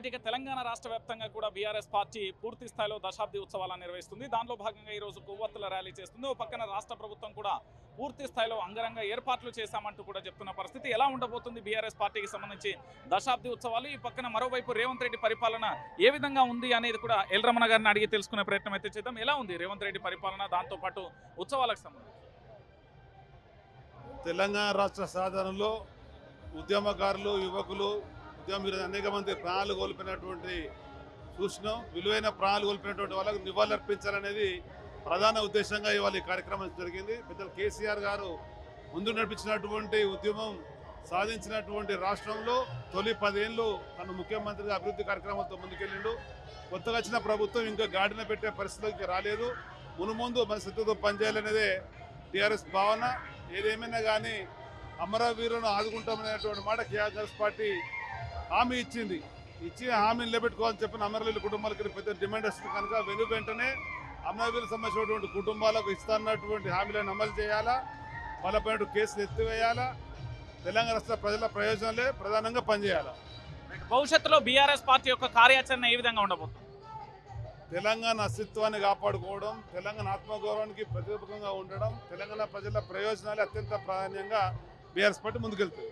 Right ఇక తెలంగాణ రాష్ట్ర వ్యాప్తంగా కూడా బీఆర్ఎస్ పార్టీ పూర్తి స్థాయిలో దశాబ్ది ఉత్సవాలను నిర్వహిస్తుంది. దానిలో భాగంగా ఈరోజు కొవ్వొత్తుల ర్యాలీ చేస్తుంది. ఓ పక్కన రాష్ట్ర ప్రభుత్వం కూడా పూర్తి స్థాయిలో అంగరంగ ఏర్పాట్లు చేశామంటూ కూడా చెప్తున్న పరిస్థితి. ఎలా ఉండబోతుంది బీఆర్ఎస్ పార్టీకి సంబంధించి దశాబ్ది ఉత్సవాలు? ఈ పక్కన మరోవైపు రేవంత్ రెడ్డి పరిపాలన ఏ విధంగా ఉంది అనేది కూడా ఎల్రమణ గారిని అడిగి తెలుసుకునే ప్రయత్నం అయితే చేద్దాం. ఎలా ఉంది రేవంత్ రెడ్డి పరిపాలన? దాంతోపాటు ఉత్సవాలకు సంబంధించి. తెలంగాణ రాష్ట్ర సాధనలో ఉద్యమకారులు యువకులు ఉద్యమం అనేక మంది ప్రాణాలు కోల్పోయినటువంటి చూసినాం. విలువైన ప్రాణాలు కోల్పోయినటువంటి వాళ్ళకు నివాళులర్పించాలనేది ప్రధాన ఉద్దేశంగా ఇవాళ ఈ కార్యక్రమం జరిగింది. పెద్దలు కేసీఆర్ గారు ముందు నడిపించినటువంటి ఉద్యమం సాధించినటువంటి రాష్ట్రంలో తొలి పదేళ్ళు తను ముఖ్యమంత్రిగా అభివృద్ధి కార్యక్రమాలతో ముందుకెళ్ళిండు. కొత్తగా వచ్చిన ప్రభుత్వం ఇంకా గాడిన పెట్టే పరిస్థితికి రాలేదు. మునుముందు మన సిద్ధతో పనిచేయాలనేదే టీఆర్ఎస్ భావన. ఏదేమైనా కానీ అమరవీరులను ఆదుకుంటామనేటువంటి మాట కేఆర్ఎస్ పార్టీ హామీ ఇచ్చింది. ఇచ్చిన హామీని నిలబెట్టుకోవాలని చెప్పిన అమరవీరుల కుటుంబాలకి పెద్ద డిమాండ్ వస్తుంది కనుక వెను వెంటనే అమరవీరులకు సంబంధించినటువంటి కుటుంబాలకు ఇస్తున్నటువంటి హామీలను అమలు చేయాలా? వాళ్ళపైన కేసులు ఎత్తివేయాలా? తెలంగాణ రాష్ట్ర ప్రజల ప్రయోజనాలే ప్రధానంగా పనిచేయాలా? భవిష్యత్తులో బీఆర్ఎస్ పార్టీ యొక్క కార్యాచరణ ఏ విధంగా ఉండబోతుంది? తెలంగాణ అస్తిత్వాన్ని కాపాడుకోవడం తెలంగాణ ఆత్మగౌరవానికి ప్రతిరూపకంగా ఉండడం తెలంగాణ ప్రజల ప్రయోజనాలే అత్యంత ప్రాధాన్యంగా బీఆర్ఎస్ పార్టీ ముందుకెళ్తుంది.